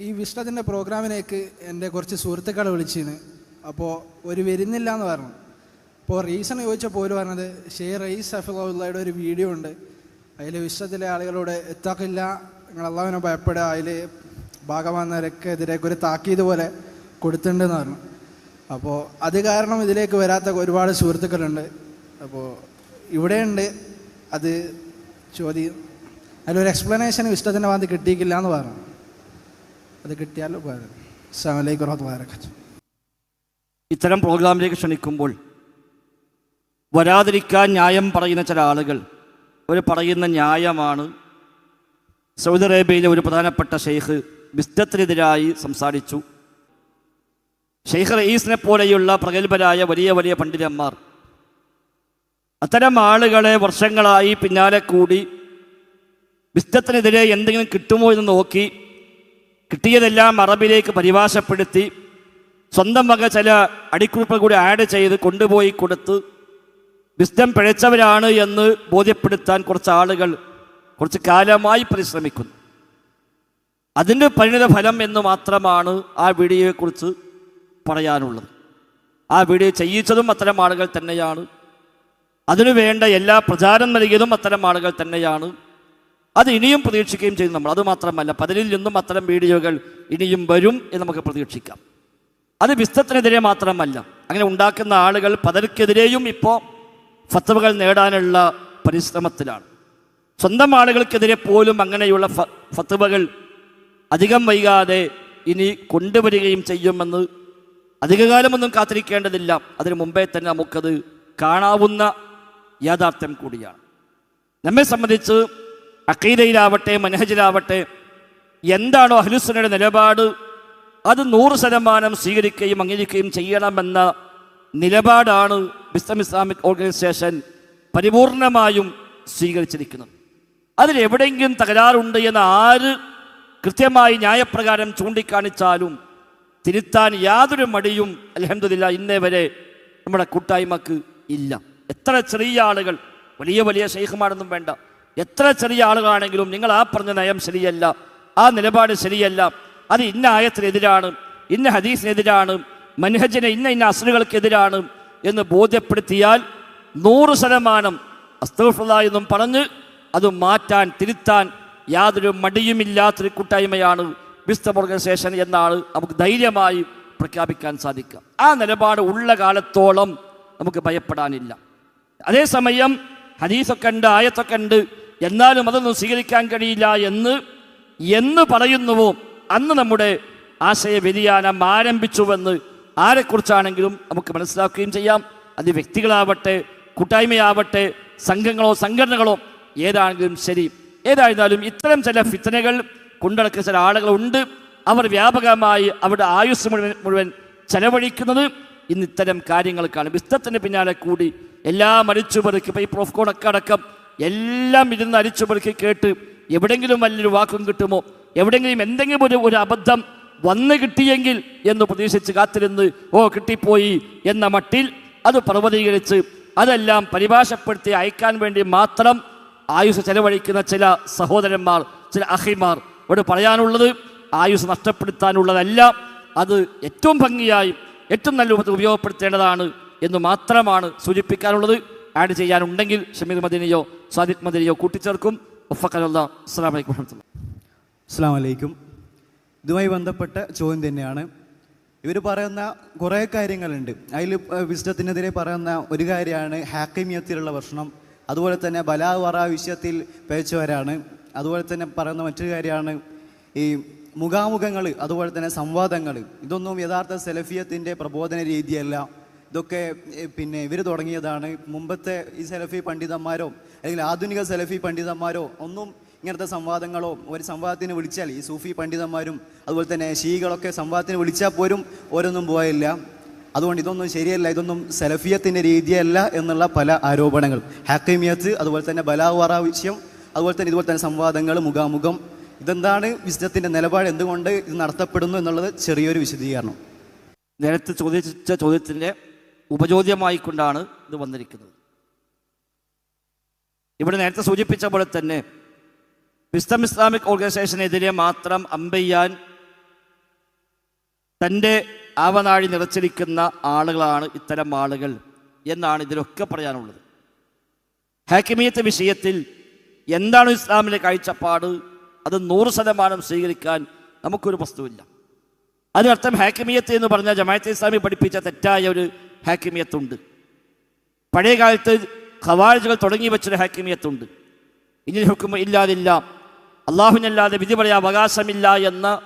ഈ വിഷ്ടത്തിന്റെ പ്രോഗ്രാമിലേക്ക് എന്റെ കുറച്ച് സുഹൃത്തുക്കളെ വിളിച്ചിന്. അപ്പോൾ ഒരു വരുന്നില്ല എന്ന് പറഞ്ഞു. അപ്പോൾ റീസൺ ചോദിച്ചപ്പോൾ ഒരു പറഞ്ഞത് ഷെയർ റയീസ് സഫിള്ളയുടെ ഒരു വീഡിയോ ഉണ്ട്. അതിൽ വിശ്വത്തിലെ ആളുകളോട് എത്താക്കില്ല അള്ളാവിനെ ഭയപ്പെടുക അതിൽ ഭാഗമാകുന്നവരൊക്കെ എതിരേക്ക് ഒരു താക്കീത് പോലെ കൊടുത്തിട്ടുണ്ടെന്ന് പറഞ്ഞു. അപ്പോൾ അത് കാരണം ഇതിലേക്ക് വരാത്ത ഒരുപാട് സുഹൃത്തുക്കളുണ്ട്. അപ്പോൾ ഇവിടെയുണ്ട്. അത് ചോദ്യം അതിലൊരു എക്സ്പ്ലനേഷൻ വിശ്വത്തിന്റെ ഭാഗത്ത് കിട്ടിയിക്കില്ല എന്ന് പറഞ്ഞു. അത് കിട്ടിയാൽ ഉപകാരം. അസ്സാം വലൈക്കും വറഹ്മത്തുള്ളാഹി വബറകാതുഹു. ഇത്തരം പ്രോഗ്രാമിലേക്ക് ക്ഷണിക്കുമ്പോൾ വരാതിരിക്കാൻ ന്യായം പറയുന്ന ചില ആളുകൾ അവർ പറയുന്ന ന്യായമാണ്. സൗദി അറേബ്യയിലെ ഒരു പ്രധാനപ്പെട്ട ഷെയ്ഖ് ബിസ്തത്തിനെതിരായി സംസാരിച്ചു. ഷെയ്ഖ് റയീസിനെ പോലെയുള്ള പ്രഗത്ഭരായ വലിയ വലിയ പണ്ഡിതന്മാർ അത്തരം ആളുകളെ വർഷങ്ങളായി പിന്നാലെ കൂടി ബിസ്തത്തിനെതിരെ എന്തെങ്കിലും കിട്ടുമോ എന്ന് നോക്കി കിട്ടിയതെല്ലാം അറബിലേക്ക് പരിഭാഷപ്പെടുത്തി സ്വന്തം വക ചില അടിക്കുറിപ്പ് കൂടി ആഡ് ചെയ്ത് കൊണ്ടുപോയി കൊടുത്ത് വിസ്തം പിഴച്ചവരാണ് എന്ന് ബോധ്യപ്പെടുത്താൻ കുറച്ച് ആളുകൾ കുറച്ച് കാലമായി പരിശ്രമിക്കുന്നു. അതിന്റെ പരിണിത ഫലം എന്ന് മാത്രമാണ് ആ വീഡിയോയെക്കുറിച്ച് പറയാനുള്ളത്. ആ വീഡിയോ ചെയ്യിച്ചതും അത്തരം ആളുകൾ തന്നെയാണ്. അതിനു വേണ്ട എല്ലാ പ്രചാരം നൽകിയതും അത്തരം ആളുകൾ തന്നെയാണ്. അത് ഇനിയും പ്രതീക്ഷിക്കുകയും ചെയ്യും നമ്മൾ. അതുമാത്രമല്ല പതിനിൽ നിന്നും അത്തരം വീഡിയോകൾ ഇനിയും വരും എന്ന് നമുക്ക് പ്രതീക്ഷിക്കാം. അത് വിസ്തത്തിനെതിരെ മാത്രമല്ല അങ്ങനെ ഉണ്ടാക്കുന്ന ആളുകൾ പലർക്കെതിരെയും ഇപ്പോൾ ഫത്തവകൾ നേടാനുള്ള പരിശ്രമത്തിലാണ്. സ്വന്തം ആളുകൾക്കെതിരെ പോലും അങ്ങനെയുള്ള ഫത്തവകൾ അധികം വൈകാതെ ഇനി കൊണ്ടുവരികയും ചെയ്യുമെന്ന് അധികകാലമൊന്നും കാത്തിരിക്കേണ്ടതില്ല. അതിനു മുമ്പേ തന്നെ നമുക്കത് കാണാവുന്ന യാഥാർത്ഥ്യം കൂടിയാണ്. നമ്മെ സംബന്ധിച്ച് അക്കീദയിലാവട്ടെ മനഹജിലാവട്ടെ എന്താണോ അഹ്ലുസനയുടെ നിലപാട് അത് നൂറ് ശതമാനം സ്വീകരിക്കുകയും അംഗീകരിക്കുകയും ചെയ്യണമെന്ന നിലപാടാണ് ബിസ്തം ഇസ്ലാമിക് ഓർഗനൈസേഷൻ പരിപൂർണമായും സ്വീകരിച്ചിരിക്കുന്നത്. അതിലെവിടെയെങ്കിലും തകരാറുണ്ട് എന്ന് ആര് കൃത്യമായി ന്യായപ്രകാരം ചൂണ്ടിക്കാണിച്ചാലും തിരുത്താൻ യാതൊരു മടിയും അലഹമില്ല ഇന്നേ വരെ നമ്മുടെ കൂട്ടായ്മക്ക് ഇല്ല. എത്ര ചെറിയ ആളുകൾ വലിയ വലിയ ഷെയ്ഖുമാരൊന്നും വേണ്ട. എത്ര ചെറിയ ആളുകളാണെങ്കിലും നിങ്ങൾ ആ പറഞ്ഞ നയം ശരിയല്ല ആ നിലപാട് ശരിയല്ല. അത് ഇന്ന ആയത്തിനെതിരാണ് ഇന്ന ഹദീസിനെതിരാണ് മൻഹജിന് ഇന്ന ഇന്ന അസുലുകൾക്കെതിരാണ് എന്ന് ബോധ്യപ്പെടുത്തിയാൽ നൂറ് ശതമാനം അസ്തഫുള്ള എന്നും പറഞ്ഞ് അത് മാറ്റാൻ തിരുത്താൻ യാതൊരു മടിയുമില്ലാത്തൊരു കൂട്ടായ്മയാണ് വിസ്തം ഓർഗനൈസേഷൻ എന്നാണ് നമുക്ക് ധൈര്യമായി പ്രഖ്യാപിക്കാൻ സാധിക്കുക. ആ നിലപാട് ഉള്ള കാലത്തോളം നമുക്ക് ഭയപ്പെടാനില്ല. അതേസമയം ഹദീസൊക്കെ ഉണ്ട് ആയത്തൊക്കെ ഉണ്ട്. എന്നാലും അതൊന്നും സ്വീകരിക്കാൻ കഴിയില്ല എന്ന് എന്ന് പറയുന്നുവോ? അന്ന് നമ്മുടെ ആശയ വ്യതിയാനം ആരംഭിച്ചുവെന്ന് ആരെക്കുറിച്ചാണെങ്കിലും നമുക്ക് മനസ്സിലാക്കുകയും ചെയ്യാം. അത് വ്യക്തികളാവട്ടെ കൂട്ടായ്മയാവട്ടെ സംഘങ്ങളോ സംഘടനകളോ ഏതാണെങ്കിലും ശരി. ഏതായിരുന്നാലും ഇത്തരം ചില ഫിത്തനകൾ കൊണ്ടടക്കുന്ന ചില ആളുകളുണ്ട്. അവർ വ്യാപകമായി അവരുടെ ആയുസ് മുഴുവൻ മുഴുവൻ ചെലവഴിക്കുന്നത് ഇന്ന് ഇത്തരം കാര്യങ്ങൾക്കാണ്. വിസ്തത്തിന് പിന്നാലെ കൂടി എല്ലാം അരിച്ചുപെറുക്കി ഇപ്പോൾ ഈ പ്രോഫ്കോണൊക്കെ അടക്കം എല്ലാം ഇരുന്ന് അരിച്ചു പെറുക്കി കേട്ട് എവിടെങ്കിലും വലിയൊരു വാക്കും കിട്ടുമോ? എവിടെങ്കിലും എന്തെങ്കിലും ഒരു ഒരു അബദ്ധം വന്നു കിട്ടിയെങ്കിൽ എന്ന് പ്രതീക്ഷിച്ച് കാത്തിരുന്ന് ഓ കിട്ടിപ്പോയി എന്ന മട്ടിൽ അത് പർവതീകരിച്ച് അതെല്ലാം പരിഭാഷപ്പെടുത്തി അയക്കാൻ വേണ്ടി മാത്രം ആയുസ് ചെലവഴിക്കുന്ന ചില സഹോദരന്മാർ ചില അഹിമാർ. ഇവിടെ പറയാനുള്ളത് ആയുസ് നഷ്ടപ്പെടുത്താനുള്ളതല്ല അത് ഏറ്റവും ഭംഗിയായി ഏറ്റവും നല്ല രൂപത്തിൽ ഉപയോഗപ്പെടുത്തേണ്ടതാണ് എന്ന് മാത്രമാണ് സൂചിപ്പിക്കാനുള്ളത്. ആഡ് ചെയ്യാനുണ്ടെങ്കിൽ ഷമീർ മദീനയോ സാദിഖ് മദീനയോ കൂട്ടിച്ചേർക്കും. ഒഫക്കലുള്ള അസ്സാം വലൈക്കും ഇതുമായി ബന്ധപ്പെട്ട ചോദ്യം തന്നെയാണ്. ഇവർ പറയുന്ന കുറേ കാര്യങ്ങളുണ്ട്. അതിൽ വിശ്വത്തിനെതിരെ പറയുന്ന ഒരു കാര്യമാണ് ഹാക്കിമിയത്തിലുള്ള പ്രശ്നം. അതുപോലെ തന്നെ ബലാവറ വിഷയത്തിൽ പേച്ചവരാണ്. അതുപോലെ തന്നെ പറയുന്ന മറ്റൊരു കാര്യമാണ് ഈ മുഖാമുഖങ്ങൾ അതുപോലെ തന്നെ സംവാദങ്ങൾ. ഇതൊന്നും യഥാർത്ഥ സെലഫിയത്തിന്റെ പ്രബോധന രീതിയല്ല. ഇതൊക്കെ പിന്നെ ഇവർ തുടങ്ങിയതാണ്. മുമ്പത്തെ ഈ സെലഫി പണ്ഡിതന്മാരോ അല്ലെങ്കിൽ ആധുനിക സെലഫി പണ്ഡിതന്മാരോ ഒന്നും ഇങ്ങനത്തെ സംവാദങ്ങളോ ഒരു സംവാദത്തിന് വിളിച്ചാൽ ഈ സൂഫി പണ്ഡിതന്മാരും അതുപോലെ തന്നെ ഷീകളൊക്കെ സംവാദത്തിന് വിളിച്ചാൽ പോലും ഓരോന്നും പോയില്ല അതുകൊണ്ട് ഇതൊന്നും ശരിയല്ല ഇതൊന്നും സെലഫിയത്തിന്റെ രീതിയല്ല എന്നുള്ള പല ആരോപണങ്ങൾ. ഹാക്കിമിയത്ത് അതുപോലെ തന്നെ ബലാവറ വിഷയം അതുപോലെ തന്നെ ഇതുപോലെ തന്നെ സംവാദങ്ങൾ മുഖാമുഖം ഇതെന്താണ് വിശുദ്ധത്തിന്റെ നിലപാട് എന്തുകൊണ്ട് ഇത് നടത്തപ്പെടുന്നു എന്നുള്ളത് ചെറിയൊരു വിശദീകരണം. നേരത്തെ ചോദിച്ച ചോദ്യത്തിന്റെ ഉപചോദ്യമായി കൊണ്ടാണ് ഇത് വന്നിരിക്കുന്നത്. ഇവിടെ നേരത്തെ സൂചിപ്പിച്ച പോലെ തന്നെ വിസ്തം ഇസ്ലാമിക് ഓർഗനൈസേഷനെതിരെ മാത്രം അമ്പെയ്യാൻ തന്റെ ആവനാഴി നിറച്ചിരിക്കുന്ന ആളുകളാണ് ഇത്തരം ആളുകൾ എന്നാണ് ഇതിലൊക്കെ പറയാനുള്ളത്. ഹാക്കിമിയത്ത് വിഷയത്തിൽ എന്താണ് ഇസ്ലാമിലെ കാഴ്ചപ്പാട്? അത് നൂറ് ശതമാനം സ്വീകരിക്കാൻ നമുക്കൊരു വസ്തുവില്ല. അതിനർത്ഥം ഹാക്കിമിയത്ത് എന്ന് പറഞ്ഞാൽ ജമാഅത്തെ ഇസ്ലാമി പഠിപ്പിച്ച തെറ്റായ ഒരു ഹാക്കിമിയത്തുണ്ട്. പഴയ കാലത്ത് ഖവാരിജുകൾ തുടങ്ങി വെച്ചൊരു ഹാക്കിമിയത്തുണ്ട്. ഇനി ഹുക്കും ഇല്ലാതില്ല. അള്ളാഹുവിനല്ലാതെ വിധി പറയാൻ അവകാശമില്ല എന്ന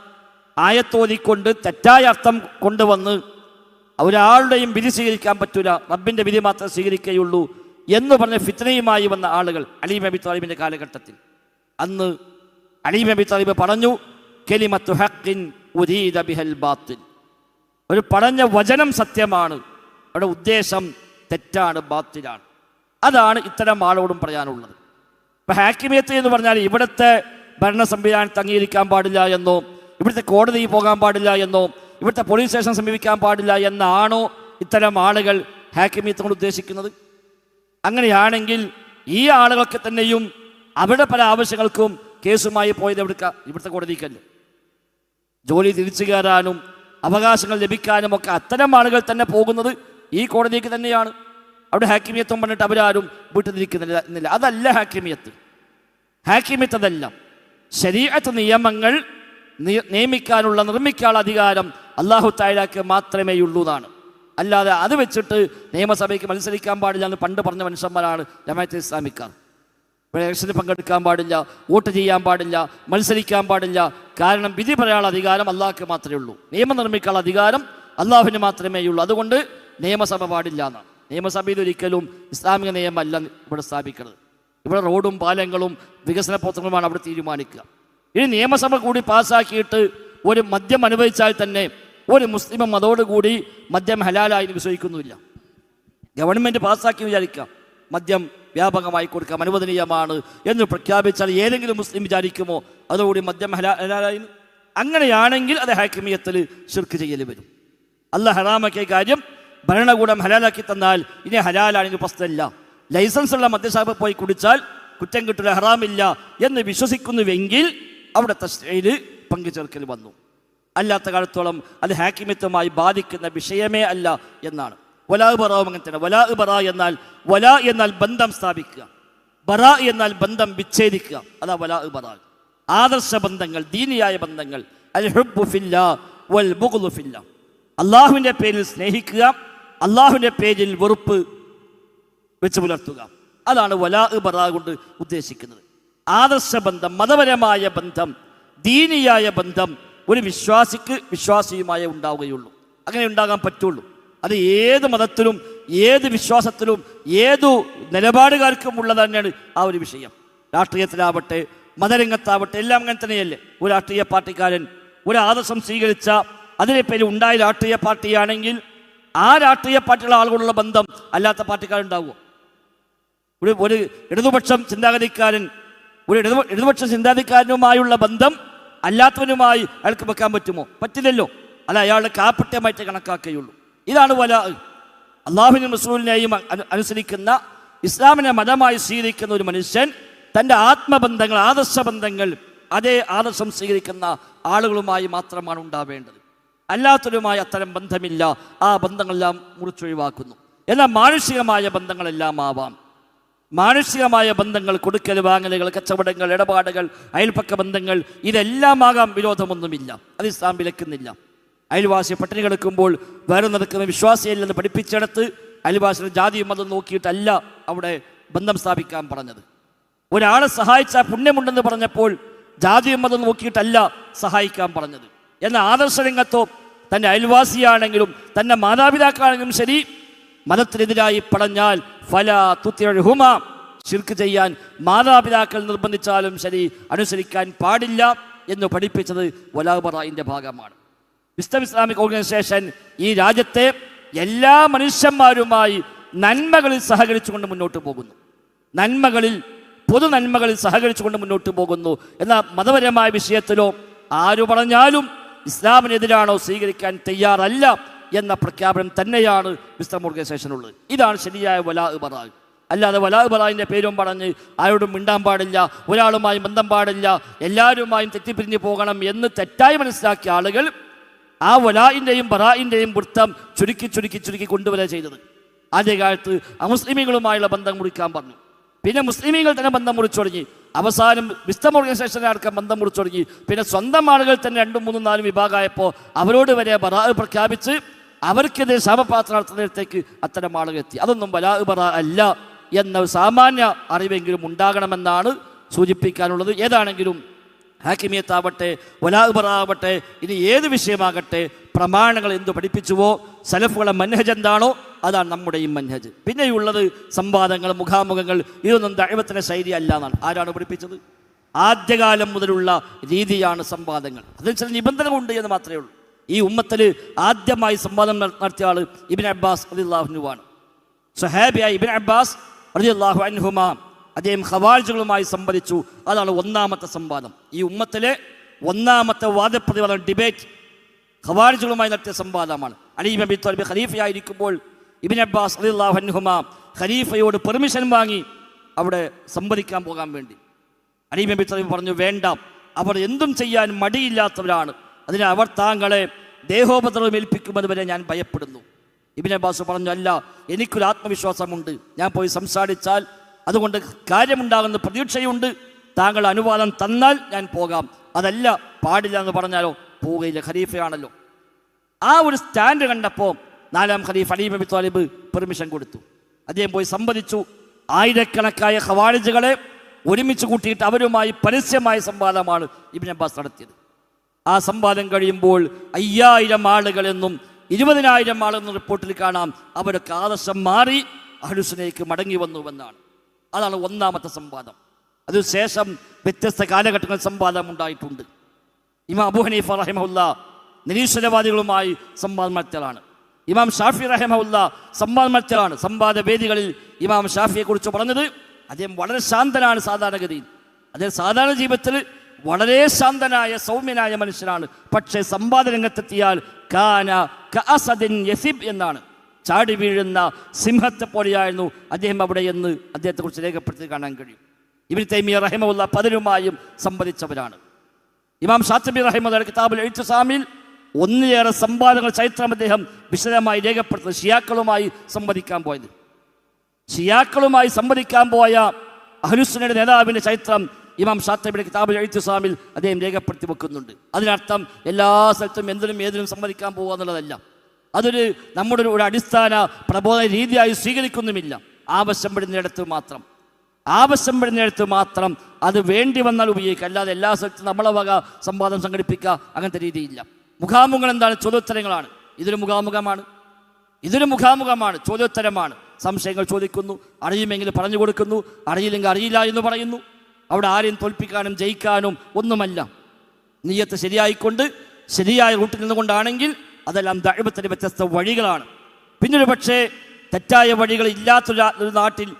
ആയത്തോതിക്കൊണ്ട് തെറ്റായ അർത്ഥം കൊണ്ടുവന്ന് ഒരാളുടെയും വിധി സ്വീകരിക്കാൻ പറ്റൂല. റബ്ബിന്റെ വിധി മാത്രം സ്വീകരിക്കുകയുള്ളൂ എന്ന് പറഞ്ഞ ഫിത്നയുമായി വന്ന ആളുകൾ അലീം അബി താലിബിന്റെ കാലഘട്ടത്തിൽ. അന്ന് അലീം അബി താലിബ് പറഞ്ഞു കെലിമത്തു ഹക്കിൻ ബിഹൽ ഒരു പറഞ്ഞ വചനം സത്യമാണ്. അവിടെ ഉദ്ദേശം തെറ്റാണ് ബാത്തിലാണ്. അതാണ് ഇത്തരം ആളോടും പറയാനുള്ളത്. ഇപ്പം ഹാക്കിമിയത്ത് എന്ന് പറഞ്ഞാൽ ഇവിടുത്തെ ഭരണ സംവിധാനത്തെ അംഗീകരിക്കാൻ പാടില്ല എന്നോ ഇവിടുത്തെ കോടതിയിൽ പോകാൻ പാടില്ല എന്നോ ഇവിടുത്തെ പോലീസ് സ്റ്റേഷൻ സമീപിക്കാൻ പാടില്ല എന്നാണോ ഇത്തരം ആളുകൾ ഹാക്കിമിയത്ത് കൊണ്ട് ഉദ്ദേശിക്കുന്നത്? അങ്ങനെയാണെങ്കിൽ ഈ ആളുകളൊക്കെ തന്നെയും അവരുടെ പല ആവശ്യങ്ങൾക്കും കേസുമായി പോയത് എവിടുക്ക? ഇവിടുത്തെ കോടതിക്കല്ലേ. ജോലി തിരിച്ചു കയറാനും അവകാശങ്ങൾ ലഭിക്കാനും ഒക്കെ അത്തരം ആളുകൾ തന്നെ പോകുന്നത് ഈ കോടതിക്ക് തന്നെയാണ്. അവിടെ ഹാക്കിമിയത്വം പറഞ്ഞിട്ട് അവരാരും വിട്ടുതിരിക്കുന്നില്ല എന്നില്ല അതല്ല ഹാക്കിമിയത്ത്. ഹാക്കിമിയത്ത് അതല്ല. ശരീരത്ത് നിയമങ്ങൾ നിയമിക്കാനുള്ള നിർമ്മിക്കാനുള്ള അധികാരം അള്ളാഹു തായാക്ക് മാത്രമേ ഉള്ളൂ എന്നാണ്. അല്ലാതെ അത് വെച്ചിട്ട് നിയമസഭയ്ക്ക് മത്സരിക്കാൻ പാടില്ല എന്ന് പണ്ട് പറഞ്ഞ മനുഷ്യന്മാരാണ് ജമാഅത്ത് ഇസ്ലാമിക്കാർ. ഇലക്ഷന് പങ്കെടുക്കാൻ പാടില്ല വോട്ട് ചെയ്യാൻ പാടില്ല മത്സരിക്കാൻ പാടില്ല. കാരണം വിധി പറയാനുള്ള അധികാരം അള്ളാഹ്ക്ക് മാത്രമേ ഉള്ളൂ. നിയമം നിർമ്മിക്കാനുള്ള അധികാരം അള്ളാഹുവിന് മാത്രമേ ഉള്ളൂ. അതുകൊണ്ട് നിയമസഭ പാടില്ല എന്നാണ്. നിയമസഭയിൽ ഒരിക്കലും ഇസ്ലാമിക നിയമമല്ല ഇവിടെ സ്ഥാപിക്കുന്നത്. ഇവിടെ റോഡും പാലങ്ങളും വികസന പ്രവർത്തനങ്ങളുമാണ് അവിടെ തീരുമാനിക്കുക. ഇനി നിയമസഭ കൂടി പാസ്സാക്കിയിട്ട് ഒരു മദ്യം അനുഭവിച്ചാൽ തന്നെ ഒരു മുസ്ലിം അതോടുകൂടി മദ്യം ഹലാലായി വിശ്വസിക്കുന്നുമില്ല. ഗവൺമെന്റ് പാസ്സാക്കി വിചാരിക്കാം. മദ്യം വ്യാപകമായി കൊടുക്കാം അനുവദനീയമാണ് എന്ന് പ്രഖ്യാപിച്ചാൽ ഏതെങ്കിലും മുസ്ലിം വിചാരിക്കുമോ? അതോടുകൂടി മദ്യം ഹലാ ഹലാലായി. അങ്ങനെയാണെങ്കിൽ അത് ഹാക്കിമിയത്തിൽ ശിർക്ക് ചെയ്യൽ വരും. അല്ല ഹറാമാക്കിയ കാര്യം ഭരണകൂടം ഹലാലാക്കി തന്നാൽ ഇനി ഹലാലാണെങ്കിൽ പ്രശ്നമില്ല. ലൈസൻസ് ഉള്ള മദ്യശാപ പോയി കുടിച്ചാൽ കുറ്റം കിട്ടില്ല ഹറാമില്ല എന്ന് വിശ്വസിക്കുന്നുവെങ്കിൽ അവിടെ തസ്രയിൽ പങ്കുചേർക്കൽ വന്നു. അല്ലാത്ത കാലത്തോളം അത് ഹാക്കിമിത്വമായി ബാധിക്കുന്ന വിഷയമേ അല്ല എന്നാണ്. വലാ ബറാവും അങ്ങനെ തന്നെ. വലാ ബറ എന്നാൽ വല എന്നാൽ ബന്ധം സ്ഥാപിക്കുക. ബറ എന്നാൽ ബന്ധം വിച്ഛേദിക്കുക. അതാ വലാ ബറ. ആദർശ ബന്ധങ്ങൾ ദീനിയായ ബന്ധങ്ങൾ. അൽ ഹുബ്ബുഫില്ല വൽ ബുഗ്ലു അള്ളാഹുവിന്റെ പേരിൽ സ്നേഹിക്കുക അള്ളാഹുവിന്റെ പേരിൽ വെറുപ്പ് വെച്ച് പുലർത്തുക. അതാണ് വലാ ബറാ കൊണ്ട് ഉദ്ദേശിക്കുന്നത്. ആദർശ ബന്ധം മതപരമായ ബന്ധം ദീനിയായ ബന്ധം ഒരു വിശ്വാസിക്ക് വിശ്വാസിയുമായ ഉണ്ടാവുകയുള്ളൂ. അങ്ങനെ ഉണ്ടാകാൻ പറ്റുള്ളൂ. അത് ഏത് മതത്തിലും ഏത് വിശ്വാസത്തിലും ഏതു നിലപാടുകാർക്കും ഉള്ളത് തന്നെയാണ് ആ ഒരു വിഷയം. രാഷ്ട്രീയത്തിലാവട്ടെ മതരംഗത്താവട്ടെ എല്ലാം അങ്ങനെ തന്നെയല്ലേ. ഒരു രാഷ്ട്രീയ പാർട്ടിക്കാരൻ ഒരു ആദർശം സ്വീകരിച്ച അതിനെ പേര് ഉണ്ടായ രാഷ്ട്രീയ പാർട്ടിയാണെങ്കിൽ ആ രാഷ്ട്രീയ പാർട്ടിയുള്ള ആളുകളുള്ള ബന്ധം അല്ലാത്ത പാർട്ടിക്കാരുണ്ടാവുമോ ഒരു ഒരു ഇടതുപക്ഷം ചിന്താഗതിക്കാരൻ ഒരു ഇടതു ഇടതുപക്ഷ ചിന്താഗതിക്കാരനുമായുള്ള ബന്ധം അല്ലാത്തവനുമായി അയാൾക്ക് വെക്കാൻ പറ്റുമോ? പറ്റില്ലല്ലോ. അല്ല അയാളുടെ കാപ്പട്യമായിട്ട് കണക്കാക്കുകയുള്ളൂ. ഇതാണ് വല. അള്ളാഹുവിനും റസൂലിനെയും അനു- അനുസരിക്കുന്ന ഇസ്ലാമിനെ മതമായി സ്വീകരിക്കുന്ന ഒരു മനുഷ്യൻ തന്റെ ആത്മബന്ധങ്ങൾ ആദർശ ബന്ധങ്ങൾ അതേ ആദർശം സ്വീകരിക്കുന്ന ആളുകളുമായി മാത്രമാണ് ഉണ്ടാവേണ്ടത്. അല്ലാത്തവരുമായി അത്തരം ബന്ധമില്ല. ആ ബന്ധങ്ങളെല്ലാം മുറിച്ചൊഴിവാക്കുന്നു. എന്നാൽ മാനുഷികമായ ബന്ധങ്ങളെല്ലാം ആവാം. മാനുഷികമായ ബന്ധങ്ങൾ കൊടുക്കൽ വാങ്ങലുകൾ കച്ചവടങ്ങൾ ഇടപാടുകൾ അയൽപ്പക്ക ബന്ധങ്ങൾ ഇതെല്ലാം ആകാം. വിരോധമൊന്നുമില്ല. അത് ഇസ്ലാം വിലക്കുന്നില്ല. അയൽവാസി പട്ടിണി കിടക്കുമ്പോൾ വേറെ നടക്കുന്ന വിശ്വാസിയല്ലെന്ന് പഠിപ്പിച്ചെടുത്ത് അയൽവാസിയുടെ ജാതിയും മതം നോക്കിയിട്ടല്ല അവിടെ ബന്ധം സ്ഥാപിക്കാൻ പറഞ്ഞത്. ഒരാളെ സഹായിച്ചാൽ പുണ്യമുണ്ടെന്ന് പറഞ്ഞപ്പോൾ ജാതിയും മതം നോക്കിയിട്ടല്ല സഹായിക്കാൻ പറഞ്ഞത്. എന്നാൽ ആദർശ രംഗത്തോ തന്റെ അയൽവാസിയാണെങ്കിലും തന്റെ മാതാപിതാക്കളാണെങ്കിലും ശരി. മതത്തിനെതിരായി പടഞ്ഞാൽ ഫല തുത്തിഴഹുമ ശിർക്ക് ചെയ്യാൻ മാതാപിതാക്കൾ നിർബന്ധിച്ചാലും ശരി അനുസരിക്കാൻ പാടില്ല എന്ന് പഠിപ്പിച്ചത് വലാബറായിന്റെ ഭാഗമാണ്. വിസ്തം ഇസ്ലാമിക് ഓർഗനൈസേഷൻ ഈ രാജ്യത്തെ എല്ലാ മനുഷ്യന്മാരുമായി നന്മകളിൽ സഹകരിച്ചുകൊണ്ട് മുന്നോട്ട് പോകുന്നു. നന്മകളിൽ പൊതു നന്മകളിൽ സഹകരിച്ചുകൊണ്ട് മുന്നോട്ട് പോകുന്നു. എന്നാൽ മതപരമായ വിഷയത്തിലോ ആരു പറഞ്ഞാലും ഇസ്ലാമിനെതിരാണോ സ്വീകരിക്കാൻ തയ്യാറല്ല എന്ന പ്രഖ്യാപനം തന്നെയാണ് മിസ്റ്റർ ഓർഗനൈസേഷനുള്ളത് ഇതാണ് ശരിയായ വലാ ബറാ. അല്ലാതെ വലാ ബറായിന്റെ പേരും പറഞ്ഞ് ആരോടും മിണ്ടാൻ പാടില്ല ഒരാളുമായും ബന്ധം പാടില്ല എല്ലാവരുമായും തെറ്റിപ്പിരിഞ്ഞു പോകണം എന്ന് തെറ്റായി മനസ്സിലാക്കിയ ആളുകൾ ആ വലായിന്റെയും ബറായിന്റെയും വൃത്തം ചുരുക്കി ചുരുക്കി ചുരുക്കി കൊണ്ടുവരിക ചെയ്തത്. ആദ്യകാലത്ത് അമുസ്ലിമികളുമായുള്ള ബന്ധം മുറിക്കാൻ പറഞ്ഞു. പിന്നെ മുസ്ലിമീങ്ങൾ തന്നെ ബന്ധം മുറിച്ചു തുടങ്ങി. അവസാനം വിസ്തം ഓർഗനൈസേഷനെ അടക്കം ബന്ധം മുറിച്ചു തുടങ്ങി. പിന്നെ സ്വന്തം ആളുകൾ തന്നെ രണ്ടും മൂന്നും നാലും വിഭാഗമായപ്പോൾ അവരോട് വരെ ബറാഹ് പ്രഖ്യാപിച്ച് അവർക്കെതിരെ ശാപപാത്രം നടത്തുന്നിടത്തേക്ക് അത്തരം ആളുകൾ എത്തി. അതൊന്നും ബലാഹ് ബറ അല്ല എന്ന സാമാന്യ അറിവെങ്കിലും ഉണ്ടാകണമെന്നാണ് സൂചിപ്പിക്കാനുള്ളത്. ഏതാണെങ്കിലും ഹാക്കിമിയത്താവട്ടെ വലാബറാവട്ടെ ഇനി ഏത് വിഷയമാകട്ടെ പ്രമാണങ്ങൾ എന്തു പഠിപ്പിച്ചുവോ സലഫുകളെ മൻഹജ് എന്താണോ അതാണ് നമ്മുടെയും മൻഹജ്. പിന്നെയുള്ളത് സംവാദങ്ങൾ മുഖാമുഖങ്ങൾ ഇതൊന്നും ദൈവത്തിന്റെ ശൈലി അല്ല എന്നാണ്. ആരാണ് പഠിപ്പിച്ചത്? ആദ്യകാലം മുതലുള്ള രീതിയാണ് സംവാദങ്ങൾ. അതിൽ ചില നിബന്ധനകളുണ്ട് എന്ന് മാത്രമേ ഉള്ളൂ. ഈ ഉമ്മത്തിൽ ആദ്യമായി സംവാദം നടത്തിയ ആൾ ഇബിൻ അബ്ബാസ് അലിള്ളാഹുനുവാണ് സഹാബിയായ ഇബിൻ അബ്ബാസ് റളിയല്ലാഹു അൻഹുമാ അദ്ദേഹം ഖവാരിജുകളുമായി സംവദിച്ചു. അതാണ് ഒന്നാമത്തെ സംവാദം. ഈ ഉമ്മത്തിലെ ഒന്നാമത്തെ വാദപ്രതിവാദം ഡിബേറ്റ് ഖവാരിജുകളുമായി നടത്തിയ സംവാദമാണ്. അലീം അബി തോൽബി ഖലീഫയായിരിക്കുമ്പോൾ ഇബിൻ അബ്ബാസ് അൻഹുമാ ഖലീഫയോട് പെർമിഷൻ വാങ്ങി അവിടെ സംവദിക്കാൻ പോകാൻ വേണ്ടി. അലീം അബി തോൽബി പറഞ്ഞു വേണ്ട അവർ എന്തും ചെയ്യാൻ മടിയില്ലാത്തവരാണ്. അതിന് അവർ താങ്കളെ ദേഹോപദ്രവം ഏൽപ്പിക്കുമെന്ന് വരെ ഞാൻ ഭയപ്പെടുന്നു. ഇബിൻ അബ്ബാസ് പറഞ്ഞു അല്ല എനിക്കൊരു ആത്മവിശ്വാസമുണ്ട്. ഞാൻ പോയി സംസാരിച്ചാൽ അതുകൊണ്ട് കാര്യമുണ്ടാകുന്ന പ്രതീക്ഷയുണ്ട്. താങ്കൾ അനുവാദം തന്നാൽ ഞാൻ പോകാം. അതല്ല പാടില്ല എന്ന് പറഞ്ഞാലോ? പോവുകയില്ല. ഖലീഫയാണല്ലോ. ആ ഒരു സ്റ്റാൻഡ് കണ്ടപ്പോൾ നാലാം ഖലീഫ് അലീം അബി താലിബ് പെർമിഷൻ കൊടുത്തു. അദ്ദേഹം പോയി സംവദിച്ചു. ആയിരക്കണക്കായ ഖവാരിജുകളെ ഒരുമിച്ച് കൂട്ടിയിട്ട് അവരുമായി പരസ്യമായ സംവാദമാണ് ഇബിൻ അബ്ബാസ് നടത്തിയത്. ആ സംവാദം കഴിയുമ്പോൾ അയ്യായിരം ആളുകളെന്നും ഇരുപതിനായിരം ആളെന്നും റിപ്പോർട്ടിൽ കാണാം അവരൊക്കെ ആദർശം മാറി അഹ്ലുസുനയ്ക്ക് മടങ്ങി വന്നുവെന്നാണ് അതാണ് ഒന്നാമത്തെ സംവാദം. അതിനുശേഷം വ്യത്യസ്ത കാലഘട്ടങ്ങളിൽ സംവാദം ഉണ്ടായിട്ടുണ്ട്. ഇമാം അബു ഹനീഫ് റഹിമഹുല്ല നിരീശ്വരവാദികളുമായി സംവാദം നടത്തലാണ് ഇമാം ഷാഫി റഹിമഹുല്ല സംവാദം നടത്തലാണ് സംവാദ വേദികളിൽ ഇമാം ഷാഫിയെ കുറിച്ച് പറഞ്ഞത് അദ്ദേഹം വളരെ ശാന്തനാണ് സാധാരണഗതിയിൽ. അദ്ദേഹം സാധാരണ ജീവിതത്തിൽ വളരെ ശാന്തനായ സൗമ്യനായ മനുഷ്യനാണ്. പക്ഷേ സംവാദ രംഗത്തെത്തിയാൽ കാന കഅസദിൻ യസിബ് എന്നാണ്. ചാടി വീഴുന്ന സിംഹത്തെ പോലെയായിരുന്നു അദ്ദേഹം അവിടെ എന്ന് അദ്ദേഹത്തെക്കുറിച്ച് രേഖപ്പെടുത്തി കാണാൻ കഴിയും. ഇബിൻ തൈമിയ റഹിമുള്ള പലരുമായും സംവദിച്ചവരാണ്. ഇമാം ഷാത്തബി റഹിമുള്ള കിതാബിൽ എഴുത്തു എഴുത്തുസാമിൽ ഒന്നിലേറെ സംവാദങ്ങൾ ചരിത്രം അദ്ദേഹം വിശദമായി രേഖപ്പെടുത്തുന്നത്. ഷിയാക്കളുമായി സംവദിക്കാൻ പോയത്. ഷിയാക്കളുമായി സംവദിക്കാൻ പോയ അഹ്ലുസുന്നയുടെ നേതാവിന്റെ ചരിത്രം ഇമാം ഷാത്തബിയുടെ കിതാബുൽ എഴുത്തുസാമിൽ അദ്ദേഹം രേഖപ്പെടുത്തി വെക്കുന്നുണ്ട്. അതിനർത്ഥം എല്ലാ സ്ഥലത്തും എന്തിനും ഏതിനും സംവദിക്കാൻ പോകുക എന്നുള്ളതല്ല. അതൊരു നമ്മുടെ ഒരു അടിസ്ഥാന പ്രബോധന രീതിയായി സ്വീകരിക്കുന്നുമില്ല. ആവശ്യം പെടുന്നിടത്ത് മാത്രം. ആവശ്യം പെടുന്നിടത്ത് മാത്രം അത് വേണ്ടി വന്നാൽ ഉപയോഗിക്കുക. അല്ലാതെ എല്ലാ സ്ഥലത്തും നമ്മളെ വക സംവാദം സംഘടിപ്പിക്കുക അങ്ങനത്തെ രീതിയില്ല. മുഖാമുഖങ്ങൾ എന്താണ് ചോദ്യോത്തരങ്ങളാണ്. ഇതൊരു മുഖാമുഖമാണ്. ഇതൊരു മുഖാമുഖമാണ്. ചോദ്യോത്തരമാണ്. സംശയങ്ങൾ ചോദിക്കുന്നു അറിയുമെങ്കിൽ പറഞ്ഞു കൊടുക്കുന്നു അറിയില്ലെങ്കിൽ അറിയില്ല എന്ന് പറയുന്നു. അവിടെ ആരെയും തോൽപ്പിക്കാനും ജയിക്കാനും ഒന്നുമല്ല. നീയത്ത് ശരിയായിക്കൊണ്ട് ശരിയായ റൂട്ടിൽ നിന്നുകൊണ്ടാണെങ്കിൽ അതെല്ലാം ദൈവത്തിന്റെ വ്യത്യസ്ത വഴികളാണ്. പിന്നൊരു പക്ഷേ തെറ്റായ വഴികൾ ഇല്ലാത്തൊരു നാട്ടിൽ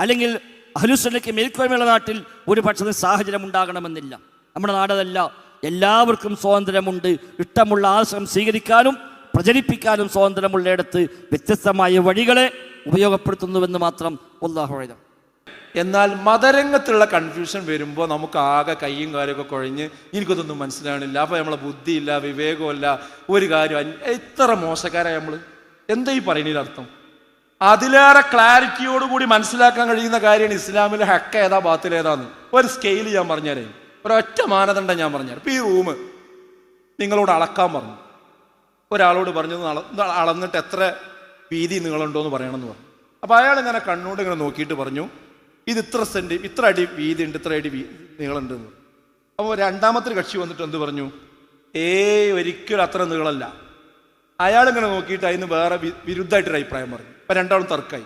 അല്ലെങ്കിൽ അഹലുസ്വലയ്ക്ക് മേൽക്കോയ്മയുള്ള നാട്ടിൽ ഒരു പക്ഷേ സാഹചര്യം ഉണ്ടാകണമെന്നില്ല. നമ്മുടെ നാടതല്ല. എല്ലാവർക്കും സ്വാതന്ത്ര്യമുണ്ട്. ഇഷ്ടമുള്ള ആശയം സ്വീകരിക്കാനും പ്രചരിപ്പിക്കാനും സ്വാതന്ത്ര്യമുള്ളയിടത്ത് വ്യത്യസ്തമായ വഴികളെ ഉപയോഗപ്പെടുത്തുന്നുവെന്ന് മാത്രം ഉള്ളാഹുഴം എന്നാൽ മതരംഗത്തുള്ള കൺഫ്യൂഷൻ വരുമ്പോൾ നമുക്ക് ആകെ കൈയും കാര്യമൊക്കെ കുഴഞ്ഞ് എനിക്കതൊന്നും മനസ്സിലാവണില്ല. അപ്പോൾ നമ്മളെ ബുദ്ധിയില്ല വിവേകമില്ല ഒരു കാര്യം എത്ര മോശക്കാരായ നമ്മൾ എന്താ ഈ പറയുന്നതിൽ അർത്ഥം? അതിലേറെ ക്ലാരിറ്റിയോടുകൂടി മനസ്സിലാക്കാൻ കഴിയുന്ന കാര്യമാണ് ഇസ്ലാമിലെ ഹക്ക ഏതാ ബാത്തിൽ ഏതാന്ന് ഒരു സ്കെയിൽ ഞാൻ പറഞ്ഞുതരാം. ഒരൊറ്റ മാനദണ്ഡം ഞാൻ പറഞ്ഞു ഈ റൂം നിങ്ങളോട് അളക്കാൻ പറഞ്ഞു. ഒരാളോട് പറഞ്ഞു "ഒന്ന് അളന്നിട്ട് എത്ര വീതി നീളമുണ്ടോ എന്ന് പറയണമെന്ന് പറഞ്ഞു. അപ്പോൾ അയാൾ ഇങ്ങനെ കണ്ണോട് ഇങ്ങനെ നോക്കിയിട്ട് പറഞ്ഞു ഇത് ഇത്ര സെന്റ് ഇത്ര അടി വീതി ഉണ്ട് ഇത്ര അടി നീളമുണ്ട് എന്ന് അപ്പോൾ രണ്ടാമത്തെ കക്ഷി വന്നിട്ട് എന്ത് പറഞ്ഞു ഏ ഒരിക്കലും അത്ര നീളമല്ല. അയാളിങ്ങനെ നോക്കിയിട്ട് അതിന് വേറെ വിരുദ്ധമായിട്ടൊരു അഭിപ്രായം പറഞ്ഞു. അപ്പം രണ്ടാളും തർക്കായി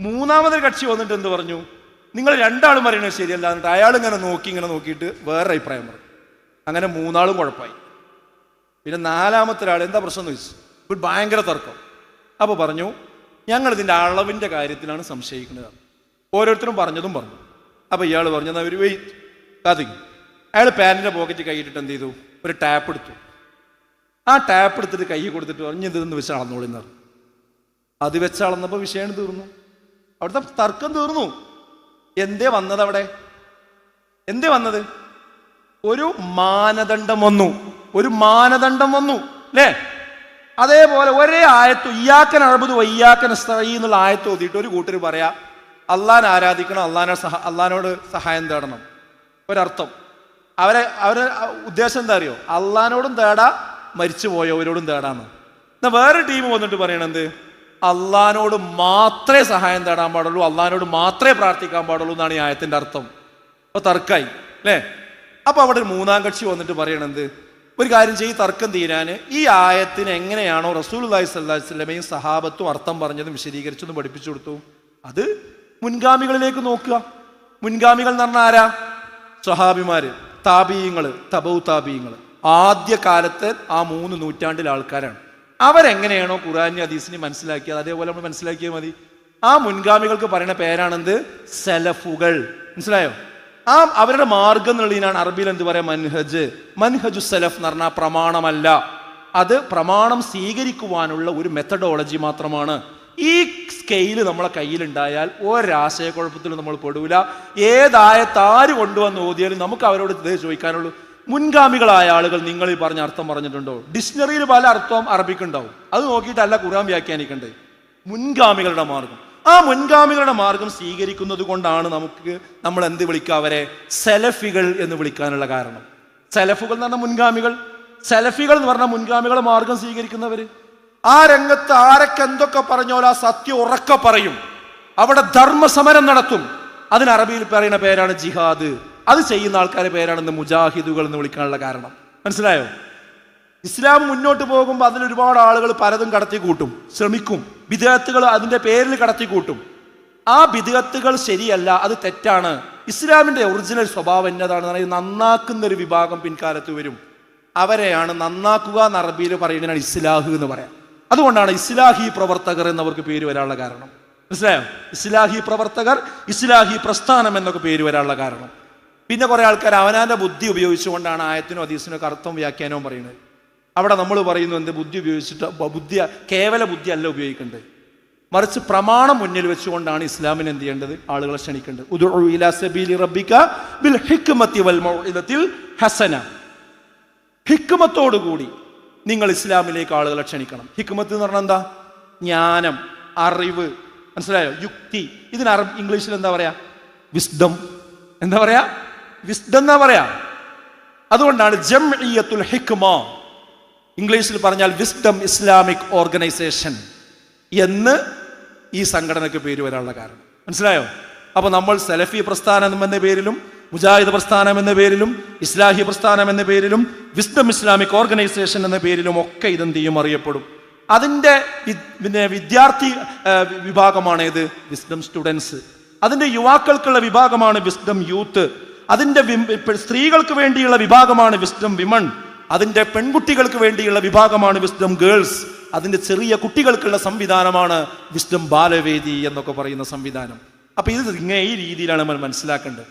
മൂന്നാമതൊരു കക്ഷി വന്നിട്ട് എന്ത് പറഞ്ഞു നിങ്ങൾ രണ്ടാളും പറയണത് ശരിയല്ല. എന്നിട്ട് അയാൾ ഇങ്ങനെ നോക്കി ഇങ്ങനെ നോക്കിയിട്ട് വേറെ അഭിപ്രായം പറഞ്ഞു അങ്ങനെ മൂന്നാളും കുഴപ്പമായി. പിന്നെ നാലാമത്തെ ഒരാൾ എന്താ പ്രശ്നം എന്ന് ചോദിച്ചു. ഭയങ്കര തർക്കം. അപ്പോൾ പറഞ്ഞു ഞങ്ങൾ ഇതിന്റെ അളവിന്റെ കാര്യത്തിലാണ് സംശയിക്കുന്നത്. ഓരോരുത്തരും പറഞ്ഞതും പറഞ്ഞു. അപ്പോൾ ഇയാൾ പറഞ്ഞു എന്നാൽ ഒരു വെയിറ്റ് കാത്തിക്കും അയാൾ പാന്റിന്റെ പോക്കറ്റ് കൈയിട്ടിട്ട് എന്ത് ചെയ്തു? ഒരു ടാപ്പ് എടുത്തു. ആ ടാപ്പ് എടുത്തിട്ട് കൈ കൊടുത്തിട്ട് പറഞ്ഞു ഇതെന്ന് വെച്ച് അളന്നോളിന്ന് അത് വെച്ച് അളന്നപ്പോൾ വിഷയം തീർന്നു. അവിടുത്തെ തർക്കം തീർന്നു. എന്തേ വന്നത് അവിടെ എന്തേ വന്നത്? ഒരു മാനദണ്ഡം വന്നു. ഒരു മാനദണ്ഡം വന്നു അല്ലേ അതേപോലെ ഒരേ ആയത്ത് ഇയാക്കൻ അഴബുദ് വയ്യാക്കൻ സ്ത്രീ എന്നുള്ള ആയത്ത് ഓതിയിട്ട് ഒരു കൂട്ടർ പറയാ അള്ളാൻ ആരാധിക്കണം അള്ളാനെ സഹ അള്ളഹാനോട് സഹായം തേടണം. ഒരർത്ഥം. അവരെ അവരെ ഉദ്ദേശം എന്താ അറിയോ? അള്ളഹാനോടും തേടാ മരിച്ചു പോയവരോടും തേടാന്ന്. എന്നാ വേറെ ടീം വന്നിട്ട് പറയണത് അള്ളഹാനോട് മാത്രമേ സഹായം തേടാൻ പാടുള്ളൂ അള്ളഹാനോട് മാത്രമേ പ്രാർത്ഥിക്കാൻ പാടുള്ളൂ എന്നാണ് ഈ ആയത്തിന്റെ അർത്ഥം. അപ്പൊ തർക്കായി അല്ലേ? അപ്പൊ അവിടെ മൂന്നാം കക്ഷി വന്നിട്ട് പറയണത് ഒരു കാര്യം ചെയ്ത് തർക്കം തീരാന്. ഈ ആയത്തിന് എങ്ങനെയാണോ റസൂൽ അള്ളഹി സ്വല്ലാഹി സ്വലമയും സഹാബത്തും അർത്ഥം പറഞ്ഞതും വിശദീകരിച്ചതും പഠിപ്പിച്ചു കൊടുത്തു. അത് മുൻഗാമികളിലേക്ക് നോക്കുക. മുൻഗാമികൾ എന്ന് പറഞ്ഞാൽ ആരാ? സ്വഹാബിമാര് താപീയങ്ങൾ തബൗ താപീയങ്ങൾ ആദ്യ കാലത്ത് ആ മൂന്ന് നൂറ്റാണ്ടിലെ ആൾക്കാരാണ്. അവരെങ്ങനെയാണോ ഖുറാനി ഹദീസിനെ മനസ്സിലാക്കിയത്? അതേപോലെ നമ്മൾ മനസ്സിലാക്കിയാൽ മതി. ആ മുൻഗാമികൾക്ക് പറയുന്ന പേരാണെന്ത്? സെലഫുകൾ. മനസ്സിലായോ? ആ അവരുടെ മാർഗം എന്നുള്ളതിനാണ് അറബിയിൽ എന്ത് പറയാ? മൻഹജ്. മൻഹജു സെലഫ് എന്ന് പറഞ്ഞാൽ പ്രമാണമല്ല. അത് പ്രമാണം സ്വീകരിക്കുവാനുള്ള ഒരു മെത്തഡോളജി മാത്രമാണ്. ഈ സ്കെയിൽ നമ്മളെ കയ്യിലുണ്ടായാൽ ഒരാശയക്കുഴപ്പത്തിലും നമ്മൾ പെടൂല. ഏതായ താര് കൊണ്ടുവന്ന് ഓതിയാലും നമുക്ക് അവരോട് ഇത് ചോദിക്കാനുള്ളൂ. മുൻഗാമികളായ ആളുകൾ നിങ്ങൾ ഈ പറഞ്ഞ അർത്ഥം പറഞ്ഞിട്ടുണ്ടോ? ഡിക്ഷണറിയിൽ പല അർത്ഥവും അറബിക്കുണ്ടാവും. അത് നോക്കിയിട്ടല്ല ഖുർആൻ വ്യാഖ്യാനിക്കേണ്ടത് മുൻഗാമികളുടെ മാർഗം. ആ മുൻഗാമികളുടെ മാർഗം സ്വീകരിക്കുന്നത് കൊണ്ടാണ് നമുക്ക് നമ്മൾ എന്ത് വിളിക്കുക അവരെ? സെലഫികൾ എന്ന് വിളിക്കാനുള്ള കാരണം. സെലഫുകൾ എന്ന് പറഞ്ഞ മുൻഗാമികൾ. സെലഫികൾ എന്ന് പറഞ്ഞ മുൻഗാമികളുടെ മാർഗം സ്വീകരിക്കുന്നവർ ആ രംഗത്ത് ആരൊക്കെ എന്തൊക്കെ പറഞ്ഞോലോ ആ സത്യം ഉറക്കെ പറയും. അവിടെ ധർമ്മസമരം നടത്തും. അതിന് അറബിയിൽ പറയുന്ന പേരാണ് ജിഹാദ്. അത് ചെയ്യുന്ന ആൾക്കാരുടെ പേരാണ് ഇന്ന് മുജാഹിദുകൾ എന്ന് വിളിക്കാനുള്ള കാരണം. മനസ്സിലായോ? ഇസ്ലാം മുന്നോട്ട് പോകുമ്പോൾ അതിൽ ഒരുപാട് ആളുകൾ പലതും കടത്തി കൂട്ടും ശ്രമിക്കും. വിദേഹത്തുകൾ അതിന്റെ പേരിൽ കടത്തി കൂട്ടും ആ വിദേഹത്തുകൾ ശരിയല്ല അത് തെറ്റാണ്. ഇസ്ലാമിന്റെ ഒറിജിനൽ സ്വഭാവം എന്നതാണ്. നന്നാക്കുന്ന ഒരു വിഭാഗം പിൻകാലത്ത് വരും. അവരെയാണ് നന്നാക്കുക എന്ന് അറബിയിൽ പറയുന്നതിനാണ് ഇസ്ലാഹ് എന്ന് പറയാം. അതുകൊണ്ടാണ് ഇസ്ലാഹി പ്രവർത്തകർ എന്നവർക്ക് പേര് വരാനുള്ള കാരണം. മനസ്സിലായോ? ഇസ്ലാഹി പ്രവർത്തകർ ഇസ്ലാഹി പ്രസ്ഥാനം എന്നൊക്കെ പേര് വരാനുള്ള കാരണം. പിന്നെ കുറേ ആൾക്കാർ അവനാന്റെ ബുദ്ധി ഉപയോഗിച്ചുകൊണ്ടാണ് ആയത്തിനോ അതീസിനോ അർത്ഥം വ്യാഖ്യാനവും പറയുന്നത്. അവിടെ നമ്മൾ പറയുന്നു എന്ത് ബുദ്ധി ഉപയോഗിച്ചിട്ട് ബുദ്ധി കേവല ബുദ്ധി അല്ല ഉപയോഗിക്കേണ്ടത്. മറിച്ച് പ്രമാണം മുന്നിൽ വെച്ചുകൊണ്ടാണ് ഇസ്ലാമിന് എന്ത് ചെയ്യേണ്ടത്? ആളുകളെ ക്ഷണിക്കേണ്ടത്. ഹസന. ഹിക്കുമത്തോടുകൂടി നിങ്ങൾ ഇസ്ലാമിലേക്ക് ആളുകളെ ക്ഷണിക്കണം. ഹിക്കുമത്ത് എന്ന് പറഞ്ഞാൽ എന്താ? ജ്ഞാനം അറിവ്. മനസ്സിലായോ? യുക്തി. ഇതിന് അറബ് ഇംഗ്ലീഷിൽ എന്താ പറയാ? വിസ്ഡം എന്താ പറയാ? വിസ്ഡം എന്നാ പറയാ? അതുകൊണ്ടാണ് ജംഇയത്തുൽ ഹിക്മ. ഇംഗ്ലീഷിൽ പറഞ്ഞാൽ വിസ്ഡം ഇസ്ലാമിക് ഓർഗനൈസേഷൻ എന്ന് ഈ സംഘടനയ്ക്ക് പേര് വരാനുള്ള കാരണം. മനസ്സിലായോ? അപ്പൊ നമ്മൾ സെലഫി പ്രസ്ഥാനം എന്ന പേരിലും മുജാഹിദ് പ്രസ്ഥാനം എന്ന പേരിലും ഇസ്ലാഹി പ്രസ്ഥാനം എന്ന പേരിലും വിസ്ഡം ഇസ്ലാമിക് ഓർഗനൈസേഷൻ എന്ന പേരിലും ഒക്കെ ഇതെന്ത് ചെയ്യും അറിയപ്പെടും. അതിന്റെ പിന്നെ വിദ്യാർത്ഥി വിഭാഗമാണ് ഇത് വിസ്ഡം സ്റ്റുഡൻസ്. അതിന്റെ യുവാക്കൾക്കുള്ള വിഭാഗമാണ് വിസ്ഡം യൂത്ത്. അതിന്റെ സ്ത്രീകൾക്ക് വേണ്ടിയുള്ള വിഭാഗമാണ് വിസ്ഡം വിമൺ അതിന്റെ പെൺകുട്ടികൾക്ക് വേണ്ടിയുള്ള വിഭാഗമാണ് വിസ്ഡം ഗേൾസ് അതിന്റെ ചെറിയ കുട്ടികൾക്കുള്ള സംവിധാനമാണ് വിസ്ഡം ബാലവേദി എന്നൊക്കെ പറയുന്ന സംവിധാനം. അപ്പൊ ഇത് ഇങ്ങനെ ഈ രീതിയിലാണ് നമ്മൾ മനസ്സിലാക്കേണ്ടത്.